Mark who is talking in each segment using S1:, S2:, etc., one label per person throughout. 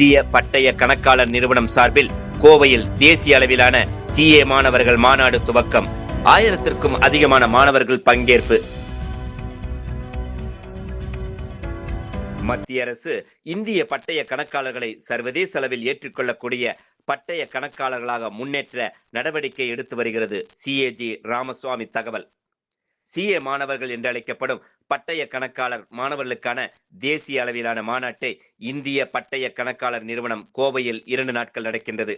S1: இந்திய பட்டய கணக்காளர் நிறுவனம் சார்பில் கோவையில் தேசிய அளவிலான சிஏ மாணவர்கள் மாநாடு துவக்கம். ஆயிரத்திற்கும் அதிகமான மாணவர்கள் பங்கேற்பு. மத்திய அரசு இந்திய பட்டய கணக்காளர்களை சர்வதேச அளவில் ஏற்றுக்கொள்ளக்கூடிய பட்டய கணக்காளர்களாக முன்னேற்ற நடவடிக்கை எடுத்து வருகிறது. சிஏஜி ராமசுவாமி தகவல். சிஏ மாணவர்கள் என்று அழைக்கப்படும் பட்டய கணக்காளர் மாணவர்களுக்கான தேசிய அளவிலான மாநாட்டை இந்திய பட்டய கணக்காளர் நிறுவனம் கோவையில் இரண்டு நாட்கள் நடக்கின்றது.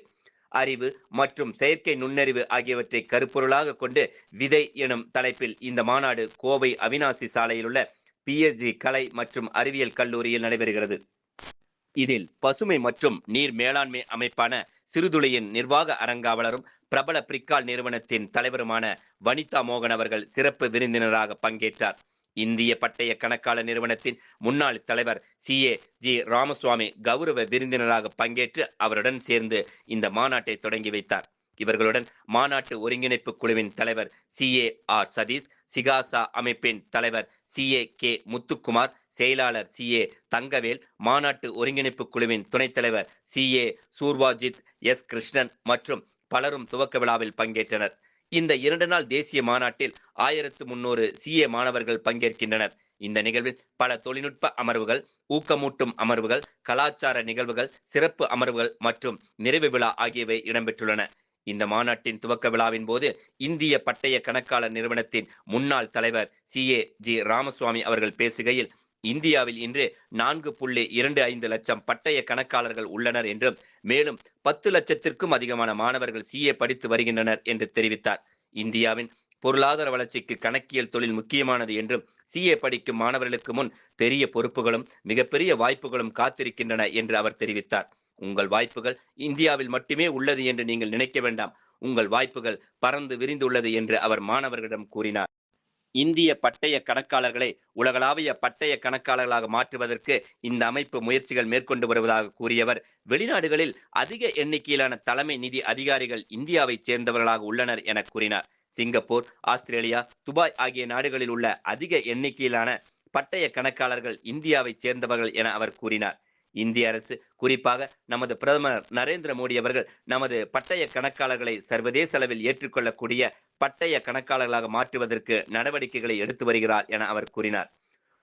S1: அறிவு மற்றும் செயற்கை நுண்ணறிவு ஆகியவற்றை கருப்பொருளாக கொண்டு விதை எனும் தலைப்பில் இந்த மாநாடு கோவை அவினாசி சாலையில் உள்ள பிஎஸ்ஜி கலை மற்றும் அறிவியல் கல்லூரியில் நடைபெறுகிறது. இதில் பசுமை மற்றும் நீர் மேலாண்மை அமைப்பான சிறுதுளையின் நிர்வாக அரங்காவலரும் பிரபல பிரிக்கால் நிறுவனத்தின் தலைவருமான வனிதா மோகன் அவர்கள் சிறப்பு விருந்தினராக பங்கேற்றார். இந்திய பட்டய கணக்காளர் நிறுவனத்தின் முன்னாள் தலைவர் சி. ஏ. ஜி. ராமசுவாமி கௌரவ விருந்தினராக பங்கேற்று அவருடன் சேர்ந்து இந்த மாநாட்டை தொடங்கி வைத்தார். இவர்களுடன் மாநாட்டு ஒருங்கிணைப்பு குழுவின் தலைவர் சி. ஏ. ஆர். சதீஷ் சிகாசா அமைப்பின் தலைவர் சி. ஏ. கே. முத்துக்குமார் செயலாளர் சி. ஏ. தங்கவேல் மாநாட்டு ஒருங்கிணைப்பு குழுவின் துணைத் தலைவர் C. A. Sarvajith S. Krishnan மற்றும் பலரும் துவக்க விழாவில் பங்கேற்றனர். இந்த இரண்டு நாள் தேசிய மாநாட்டில் ஆயிரத்து முன்னூறு சிஏ மாணவர்கள் பங்கேற்கின்றனர். இந்த நிகழ்வில் பல தொழில்நுட்ப அமர்வுகள் ஊக்கமூட்டும் அமர்வுகள் கலாச்சார நிகழ்வுகள் சிறப்பு அமர்வுகள் மற்றும் நிறைவு விழா ஆகியவை இடம்பெற்றுள்ளன. இந்த மாநாட்டின் துவக்க விழாவின் போது இந்திய பட்டய கணக்காளர் நிறுவனத்தின் முன்னாள் தலைவர் சி ஏ ஜி ராமசுவாமி அவர்கள் பேசுகையில் இந்தியாவில் இன்று நான்கு புள்ளி இரண்டு ஐந்து லட்சம் பட்டய கணக்காளர்கள் உள்ளனர் என்றும் மேலும் பத்து லட்சத்திற்கும் அதிகமான மாணவர்கள் சிஏ படித்து வருகின்றனர் என்று தெரிவித்தார். இந்தியாவின் பொருளாதார வளர்ச்சிக்கு கணக்கியல் தொழில் முக்கியமானது என்றும் சிஏ படிக்கும் மாணவர்களுக்கு முன் பெரிய பொறுப்புகளும் மிகப்பெரிய வாய்ப்புகளும் காத்திருக்கின்றன என்று அவர் தெரிவித்தார். உங்கள் வாய்ப்புகள் இந்தியாவில் மட்டுமே உள்ளது என்று நீங்கள் நினைக்க வேண்டாம். உங்கள் வாய்ப்புகள் பறந்து விரிந்துள்ளது என்று அவர் மாணவர்களிடம் கூறினார். இந்திய பட்டய கணக்காளர்களை உலகளாவிய பட்டய கணக்காளர்களாக மாற்றுவதற்கு இந்த அமைப்பு முயற்சிகள் மேற்கொண்டு வருவதாக கூறியவர். வெளிநாடுகளில் அதிக எண்ணிக்கையிலான தலைமை நிதி அதிகாரிகள் இந்தியாவை சேர்ந்தவர்களாக உள்ளனர் என கூறினார். சிங்கப்பூர் ஆஸ்திரேலியா துபாய் ஆகிய நாடுகளில் உள்ள அதிக எண்ணிக்கையிலான பட்டய கணக்காளர்கள் இந்தியாவை சேர்ந்தவர்கள் என அவர் கூறினார். இந்திய அரசு. குறிப்பாக நமது பிரதமர் நரேந்திர மோடி அவர்கள் நமது பட்டய கணக்காளர்களை சர்வதேச அளவில் ஏற்றுக்கொள்ளக்கூடிய பட்டய கணக்காளர்களாக மாற்றுவதற்கு நடவடிக்கைகளை எடுத்து வருகிறார் என அவர் கூறினார்.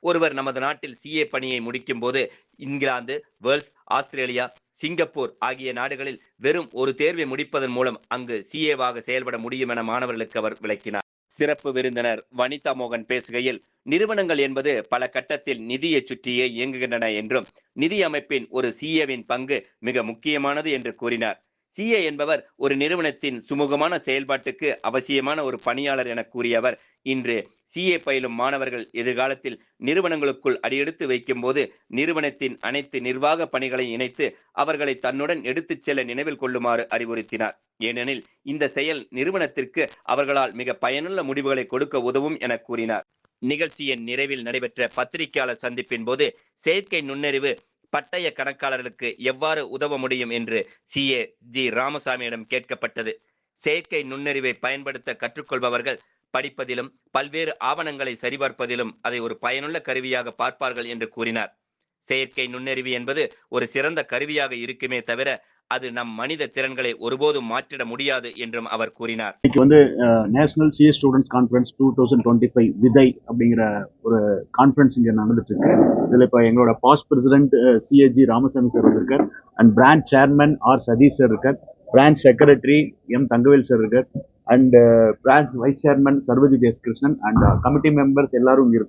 S1: ஒருவர் நமது நாட்டில் சிஏ பணியை முடிக்கும் போது இங்கிலாந்து வேல்ஸ் ஆஸ்திரேலியா சிங்கப்பூர் ஆகிய நாடுகளில் வெறும் ஒரு தேர்வை முடிப்பதன் மூலம் அங்கு சிஏவாக செயல்பட முடியும் என மாணவர்களுக்கு அவர் விளக்கினார். சிறப்பு விருந்தினர் வனிதா மோகன் பேசுகையில் நிறுவனங்கள் என்பது பல கட்டத்தில் நிதியை சுற்றியே இயங்குகின்றன என்றும் நிதி அமைப்பின் ஒரு சிஏவின் பங்கு மிக முக்கியமானது என்று கூறினார். சிஏ என்பவர் ஒரு நிறுவனத்தின் சுமூகமான செயல்பாட்டுக்கு அவசியமான ஒரு பணியாளர் என கூறியவர். இன்று சிஏ பயிலும் மாணவர்கள் எதிர்காலத்தில் நிறுவனங்களுக்குள் அடியெடுத்து வைக்கும் போது நிறுவனத்தின் அனைத்து நிர்வாக பணிகளை இணைத்து அவர்களை தன்னுடன் எடுத்துச் செல்ல நினைவில் கொள்ளுமாறு அறிவுறுத்தினார். ஏனெனில் இந்த செயல் நிறுவனத்திற்கு அவர்களால் மிக பயனுள்ள முடிவுகளை கொடுக்க உதவும் என கூறினார். நிகழ்ச்சியின் நிறைவில் நடைபெற்ற பத்திரிகையாளர் சந்திப்பின் போது செயற்கை நுண்ணறிவு பட்டய கணக்காளர்களுக்கு எவ்வாறு உதவ முடியும் என்று சி. ஏ. ஜி. ராமசாமியிடம் கேட்கப்பட்டது. செயற்கை நுண்ணறிவை பயன்படுத்த கற்றுக்கொள்பவர்கள் படிப்பதிலும் பல்வேறு ஆவணங்களை சரிபார்ப்பதிலும் அதை ஒரு பயனுள்ள கருவியாக பார்ப்பார்கள் என்று கூறினார். செயற்கை நுண்ணறிவு என்பது ஒரு சிறந்த கருவியாக இருக்குமே தவிர அது நம் மனித திறன்களை ஒருபோதும் மாற்றிட முடியாது என்றும் அவர் கூறினார்.
S2: இன்னைக்கு வந்து national CS students conference two thousand twenty five விதை அப்படிங்கிற ஒரு கான்ஃபரன்ஸ் இங்கே நடந்துட்டு இருக்கு இதில் இப்போ எங்களோட past president CAG Ramasamy sir இருக்கார் and branch chairman R Sathish sir இருக்கார். Branch secretary M Thangavel sir இருக்கார். And branch vice chairman Sarvaji S Krishnan and committee members எல்லாரும் இங்கே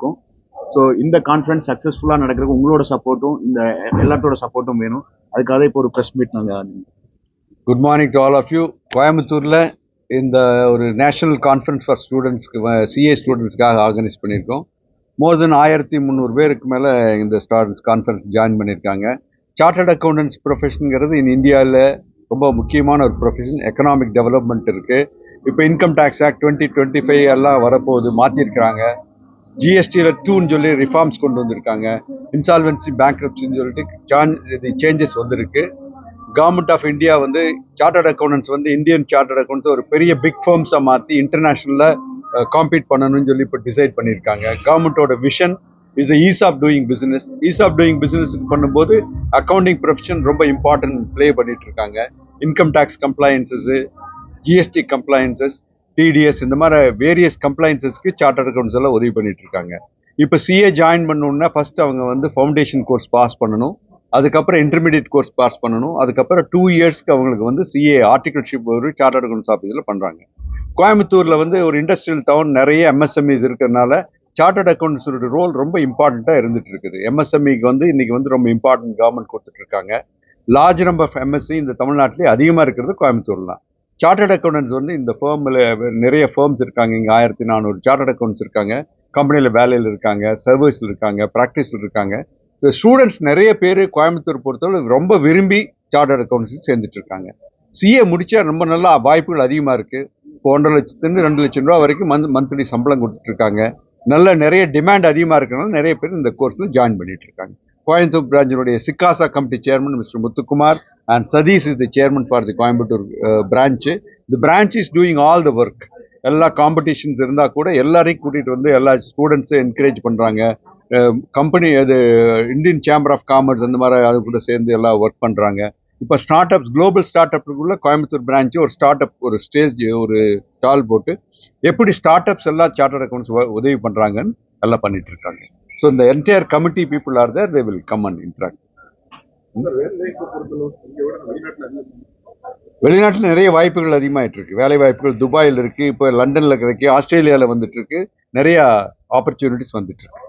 S2: ஸோ இந்த கான்ஃபரன்ஸ் சக்ஸஸ்ஃபுல்லாக நடக்கிறதுக்கு உங்களோட சப்போர்ட்டும் இந்த எல்லாத்தோட சப்போர்ட்டும் வேணும். அதுக்காக இப்போ ஒரு ப்ரெஸ் மீட் நாங்கள்
S3: good morning to all of you கோயம்புத்தூரில் இந்த ஒரு நேஷனல் கான்ஃபரன்ஸ் ஃபார் ஸ்டூடெண்ட்ஸ்க்கு சிஏ ஸ்டூடெண்ட்ஸ்க்காக ஆர்கனைஸ் பண்ணியிருக்கோம். மோர் தென் ஆயிரத்தி முந்நூறு பேருக்கு மேலே இந்த ஸ்டூடெண்ட்ஸ் கான்ஃபரன்ஸ் ஜாயின் பண்ணியிருக்காங்க. சார்ட்டர்ட் அக்கௌண்டன்ஸ் ப்ரொஃபஷனுங்கிறது இன் இந்தியாவில் ரொம்ப முக்கியமான ஒரு ப்ரொஃபஷன் எக்கனாமிக் டெவலப்மெண்ட் இருக்குது இப்போ income tax act twenty twenty five எல்லாம் வரப்போகுது மாற்றிருக்கிறாங்க ஜிஎஸ்டியில் டூன்னு சொல்லி ரிஃபார்ம்ஸ் கொண்டு வந்திருக்காங்க. இன்சால்வன்சி பேங்க்ரப்சின்னு சொல்லிட்டு சான் இது சேஞ்சஸ் வந்திருக்கு. கவர்மெண்ட் ஆஃப் இந்தியா வந்து சார்ட்டர்ட் அக்கௌண்டன்ஸ் வந்து இந்தியன் சார்ட்டர்ட் அக்கௌண்ட்ஸ் ஒரு பெரிய பிக் ஃபார்ம்ஸை மாற்றி இன்டர்நேஷ்னலில் காம்பீட் பண்ணணும்னு சொல்லி இப்போ டிசைட் பண்ணியிருக்காங்க. கவர்மெண்ட்டோட vision is ease of doing business ease of doing பிஸ்னஸ்க்கு பண்ணும்போது அக்கௌண்டிங் ப்ரொஃபஷன் ரொம்ப இம்பார்ட்டன்ட் ப்ளே பண்ணிட்டு இருக்காங்க. Income tax compliances GST compliances TDS இந்த மாதிரி வேரியஸ் கம்ப்ளைன்சஸ்க்கு சார்ட்டர்ட் அக்கௌண்ட்ஸ் எல்லாம் உதவி பண்ணிட்டு இருக்காங்க இப்போ சிஏ ஜாயின் பண்ணணுன்னா ஃபர்ஸ்ட் அவங்க வந்து ஃபவுண்டேஷன் கோர்ஸ் பாஸ் பண்ணணும். அதுக்கப்புறம் இன்டர்மீடியட் கோர்ஸ் பாஸ் பண்ணணும். அதுக்கப்புறம் டூ இயர்ஸ்க்கு அவங்களுக்கு வந்து சிஏ ஆர்டிகல்ஷிப் ஒரு சார்ட்டர்ட் அக்கௌண்ட்ஸ் ஆஃபீஸில் பண்ணுறாங்க கோயம்புத்தூரில் வந்து ஒரு இண்டஸ்ட்ரியல் டவுன் நிறைய எம்எஸ்எம்இஸ் இருக்கிறதுனால சார்ட்டர்ட் அக்கௌண்ட்ஸோட ரோல் ரொம்ப இம்பார்ட்டண்ட்டாக இருந்துட்டு இருக்குது எம்எஸ்எம்இக்கு வந்து இன்னைக்கு வந்து ரொம்ப இம்பார்ட்டன்ட் கவர்மெண்ட் கொடுத்துட்டு இருக்காங்க லார்ஜ் நம்பர் ஆஃப் எம்எஸ்சி இந்த தமிழ்நாட்டிலே அதிகமாக இருக்கிறது கோயம்புத்தூர் தான். சார்ட்டர்ட் அக்கௌண்டன்ஸ் வந்து இந்த ஃபேர்மில் நிறைய ஃபேர்ம்ஸ் இருக்காங்க. இங்கே ஆயிரத்தி நானூறு சார்ட்டர்ட் அக்கௌண்ட்ஸ் இருக்காங்க. கம்பெனியில் வேலையில் இருக்காங்க. சர்வீஸில் இருக்காங்க. ப்ராக்டிஸில் இருக்காங்க. ஸ்டூடெண்ட்ஸ் நிறைய பேர் கோயம்புத்தூர் பொறுத்தவரை ரொம்ப விரும்பி சார்ட்டர்ட் அக்கௌண்ட்ஸுக்கு சேர்ந்துட்டு இருக்காங்க. சிஏ முடித்தா ரொம்ப நல்லா வாய்ப்புகள் அதிகமாக இருக்குது இப்போ ஒன்றரை லட்சத்துலேருந்து ரெண்டு லட்சம் ரூபா வரைக்கும் மந்த் மந்த்லி சம்பளம் கொடுத்துட்ருக்காங்க நல்ல நிறைய டிமாண்ட் அதிகமாக இருக்கனால நிறைய பேர் இந்த கோர்ஸில் ஜாயின் பண்ணிகிட்ருக்காங்க கோயம்புத்தூர் பிரான்ச்சினுடைய சிக்காசா committee chairman mister Muthukumar and Sathish is the chairman for the Coimbatore branch the branch is doing all the work எல்லா காம்படிஷன்ஸ் இருந்தால் கூட எல்லாரையும் கூட்டிகிட்டு வந்து எல்லா ஸ்டூடெண்ட்ஸும் என்கரேஜ் பண்ணுறாங்க கம்பெனி அது இந்தியன் சேம்பர் ஆஃப் காமர்ஸ் அந்த மாதிரி அது கூட சேர்ந்து எல்லாம் ஒர்க் பண்ணுறாங்க இப்போ ஸ்டார்ட் அப் குளோபல் ஸ்டார்ட் அப்புக்குள்ள கோயம்புத்தூர் பிரான்ச்சு ஒரு ஸ்டார்ட் அப் ஒரு ஸ்டேஜ் ஒரு ஸ்டால் போட்டு எப்படி ஸ்டார்ட் அப்ஸ் எல்லாம் சார்ட்டர் அக்கௌண்ட்ஸ் உதவி பண்ணுறாங்கன்னு எல்லாம் பண்ணிகிட்ருக்காங்க ஸோ இந்த entire committee people are there they will come and interact வெளிநாட்டில் நிறைய வாய்ப்புகள் அதிகமாயிட்டு இருக்கு. வேலை வாய்ப்புகள் துபாயில் இருக்கு இப்போ லண்டன்ல கிடைக்கு ஆஸ்திரேலியாவில் வந்துட்டு இருக்கு நிறைய ஆப்பர்ச்சுனிட்டிஸ் வந்துட்டு இருக்கு.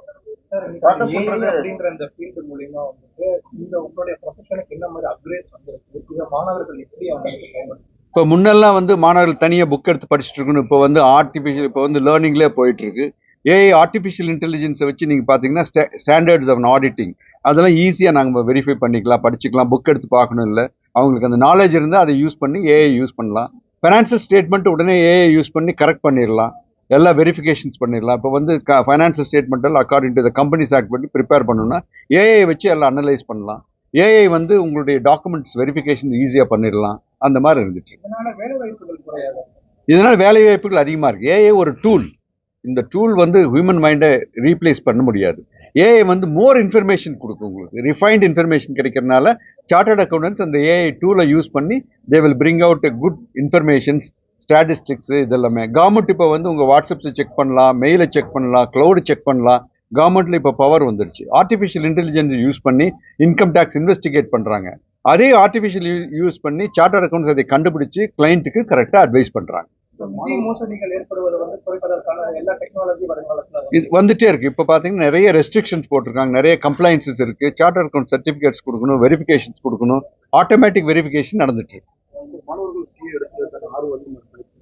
S3: இப்போ முன்னெல்லாம் வந்து மாணவர்கள் தனியாக புக் எடுத்து படிச்சுட்டு இருக்கணும். இப்போ வந்து ஆர்டிஃபிஷியல் இப்போ வந்து லேர்னிங்லேயே போயிட்டு இருக்கு. ஏஐ ஆர்டிஃபிஷியல் இன்டெலிஜென்ஸை வச்சு நீங்கள் பார்த்தீங்கன்னா ஸ்டாண்டர்ட்ஸ் ஆஃப் ஆடிட்டிங் அதெல்லாம் ஈஸியாக நாங்கள் வெரிஃபை பண்ணிக்கலாம் படிச்சுக்கலாம் புக் எடுத்து பார்க்கணும் இல்லை. அவங்களுக்கு அந்த நாலேஜ் இருந்தால் அதை யூஸ் பண்ணி ஏஐ யூஸ் பண்ணலாம். ஃபைனான்சியல் ஸ்டேட்மெண்ட் உடனே ஏஐ யூஸ் பண்ணி கரெக்ட் பண்ணிடலாம். எல்லா வெரிஃபிகேஷன்ஸ் பண்ணிடலாம். இப்போ வந்து ஃபைனான்சியல் ஸ்டேட்மெண்ட் எல்லாம் according to the companies act பண்ணி ப்ரிப்பேர் பண்ணணும்னா ஏஐ வச்சு எல்லாம் அனலைஸ் பண்ணலாம். ஏஐ வந்து உங்களுடைய டாக்குமெண்ட்ஸ் வெரிஃபிகேஷன் ஈஸியாக பண்ணிடலாம். அந்த மாதிரி இருந்துச்சு
S4: இதனால் வேலை வாய்ப்புகள்
S3: அதிகமாக இருக்குது ஏஐ ஒரு டூல் இந்த டூல் வந்து ஹியூமன் மைண்டை ரீப்ளேஸ் பண்ண முடியாது. ஏஐ வந்து மோர் இன்ஃபர்மேஷன் கொடுக்கும் உங்களுக்கு. ரிஃபைன்ட் இன்ஃபர்மேஷன் கிடைக்கிறனால சார்ட்டர்ட் அக்கௌண்டன்ஸ் அந்த ஏஐ டூலை யூஸ் பண்ணி they will bring out a good informations statistics இதெல்லாமே. கவர்மெண்ட் இப்போ வந்து உங்கள் வாட்ஸ்அப்ஸை செக் பண்ணலாம் மெயிலை செக் பண்ணலாம் க்ளவுடு செக் பண்ணலாம். கவர்மெண்ட்ல இப்போ பவர் வந்துருச்சு. ஆர்டிஃபிஷியல் இன்டெலிஜென்ஸ் யூஸ் பண்ணி இன்கம் டேக்ஸ் இன்வெஸ்டிகேட் பண்ணுறாங்க அதே ஆர்டிஃபிஷியல் யூஸ் பண்ணி சார்ட்டர்ட் அக்கௌண்ட்ஸ் அதை கண்டுபிடிச்சி கிளைண்ட்டுக்கு கரெக்டாக அட்வைஸ் பண்ணுறாங்க
S4: நிதி மோசடிகள் ஏற்படுவது வந்து குறைப்பதற்கான எல்லா டெக்னாலஜி வருங்காலத்தில்
S3: இது வந்துட்டே இருக்கு. இப்போ பார்த்தீங்கன்னா நிறைய ரெஸ்ட்ரிக்ஷன்ஸ் போட்டிருக்காங்க. நிறைய கம்ப்ளைன்சஸ் இருக்கு. சார்ட்டர் அக்கௌண்ட் சர்டிஃபிகேட்ஸ் கொடுக்கணும் வெரிஃபிகேஷன்ஸ் கொடுக்கணும். ஆட்டோமேட்டிக் வெரிஃபிகேஷன் நடந்துட்டு இருக்கு.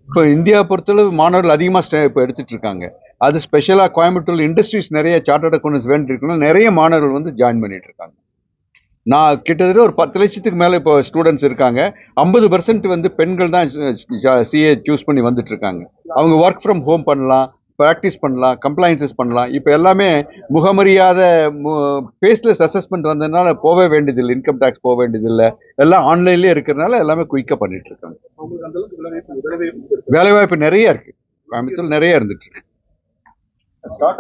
S3: இப்போ இந்தியா பொறுத்தளவு மாணவர்கள் அதிகமாக இப்போ எடுத்துட்டு இருக்காங்க. அது ஸ்பெஷலாக கோயம்புத்தூர் இண்டஸ்ட்ரீஸ் நிறைய சார்ட்டர்ட் அக்கௌண்ட்ஸ் வேண்டியிருக்கணும் நிறைய மாணவர்கள் வந்து ஜாயின் பண்ணிட்டு இருக்காங்க. நான் கிட்டத்தட்ட ஒரு பத்து லட்சத்துக்கு மேலே இப்போ ஸ்டூடெண்ட்ஸ் இருக்காங்க. ஐம்பது பர்சன்ட் வந்து பெண்கள் தான் சிஏ சூஸ் பண்ணி வந்துட்டு இருக்காங்க அவங்க ஒர்க் ஃப்ரம் ஹோம் பண்ணலாம் ப்ராக்டிஸ் பண்ணலாம் கம்ப்ளைன்சஸ் பண்ணலாம். இப்போ எல்லாமே முகமறியாத ஃபேஸ்லெஸ் அசஸ்மெண்ட் வந்ததுனால போக வேண்டியதில்லை இன்கம் டேக்ஸ் போக வேண்டியதில்லை. எல்லாம் ஆன்லைன்லேயே இருக்கிறதுனால எல்லாமே குயிக்காக பண்ணிட்டு இருக்காங்க
S4: வேலைவாய்ப்பு
S3: நிறைய இருக்கு. கோயம்புத்தூர் நிறைய இருந்துட்டு இருக்கு
S2: ஸ்டார்ட்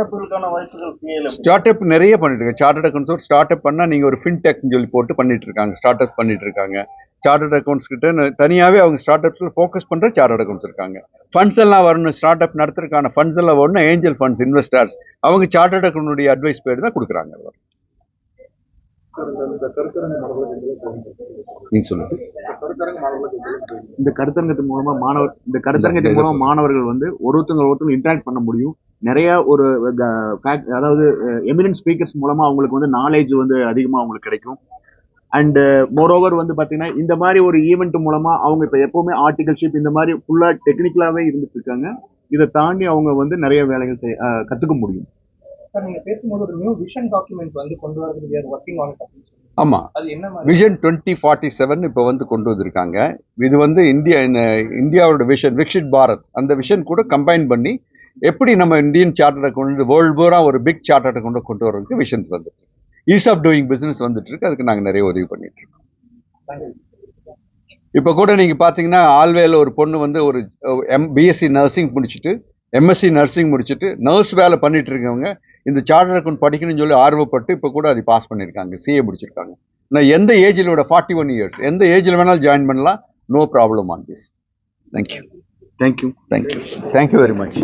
S3: அப் நிறைய பண்ணிட்டு இருக்காங்க. சார்ட்டர்ட் அக்கௌண்ட்ஸ் ஸ்டார்ட் அப் பண்ணா நீங்க ஒரு ஃபின்டெக்னு சொல்லி போட்டு பண்ணிட்டு இருக்காங்க. ஸ்டார்ட் அப் பண்ணிட்டு இருக்காங்க. சார்ட்டர்ட் அக்கௌண்ட்ஸ் கிட்ட தனியாவே அவங்க ஸ்டார்ட் அப்ஸ்ல ஃபோக்கஸ் பண்ற சார்ட்டர்ட் அக்கௌண்ட்ஸ் இருக்காங்க. ஃபண்ட்ஸ் எல்லாம் வரணும். ஸ்டார்ட் அப் நடத்துறதுக்கான ஃபண்ட்ஸ் எல்லாம் வரணும். ஏஞ்சல் ஃபண்ட்ஸ் இன்வெஸ்டர்ஸ் அவங்க சார்ட்டர்ட் அக்கௌண்ட் அட்வைஸ் பேர் தான் கொடுக்குறாங்க. நீங்க சொல்லுங்க.
S2: இந்த கருத்தரங்கத்தின் மூலமா மாணவர் இந்த கருத்தரங்கத்தின் மூலமா மாணவர்கள் வந்து ஒருத்தவங்க ஒருத்தவங்க இன்டராக்ட் பண்ண முடியும். நிறைய ஒரு அதாவது எமினன்ட் ஸ்பீக்கர்ஸ் மூலமா அவங்களுக்கு வந்து நாலேஜ் வந்து அதிகமா அவங்களுக்கு கிடைக்கும். அண்ட் மோரோவர் வந்து பாத்தீங்கன்னா இந்த மாதிரி ஒரு ஈவெண்ட் மூலமா அவங்க இப்ப எப்பவுமே ஆர்டிகல்ஷிப் இந்த மாதிரி ஃபுல்லா டெக்னிக்கலாவே இருந்துட்டு இருக்காங்க. இதை தாண்டி அவங்க வந்து நிறைய வேலைகள் செய்ய கத்துக்க முடியும்.
S4: சார் நீங்க பேசும்போது ஒரு நியூ விஷன் டாக்குமெண்ட் வந்து கொண்டு வரது ஒர்க்கிங் ஆன் அப்படின்னு சொல்லி
S3: ஆமா.
S4: அது என்ன மாதிரி?
S3: விஷன் டுவெண்ட்டி ஃபார்ட்டி செவன் இப்போ வந்து கொண்டு வந்திருக்காங்க. இது வந்து இந்தியா இந்த இந்தியாவோட விஷன் விக்ஷித் பாரத் அந்த விஷன் கூட கம்பைன் பண்ணி எப்படி நம்ம இந்தியன் சார்ட்டர்டை கொண்டு வேர்ல்டு பூரா ஒரு பிக் சார்ட்டர்டை கொண்டு கொண்டு வரதுக்கு விஷன்ஸ் வந்துட்டு ஈஸ் ஆஃப் டூயிங் பிசினஸ் வந்துட்டு இருக்கு. அதுக்கு நாங்கள் நிறைய உதவி பண்ணிட்டு இருக்கோம். இப்போ கூட நீங்க பாத்தீங்கன்னா ஆல்வேல ஒரு பொண்ணு வந்து ஒரு எம் பிஎஸ்சி நர்சிங் முடிச்சுட்டு எம்எஸ்சி நர்சிங் முடிச்சுட்டு நர்ஸ் வேலை பண்ணிட்டு இருக்கவங்க இந்த சார்ட்டர் அக்கௌண்ட் படிக்கணும்னு சொல்லி ஆர்வப்பட்டு இப்போ கூட அதை பாஸ் பண்ணியிருக்காங்க. சிஏ முடிச்சிருக்காங்க. நான் எந்த ஏஜில் விட ஃபார்ட்டி ஒன் இயர்ஸ் எந்த ஏஜில் வேணாலும் ஜாயின் பண்ணலாம். No problem on this thank you
S2: thank you
S3: thank you thank you very much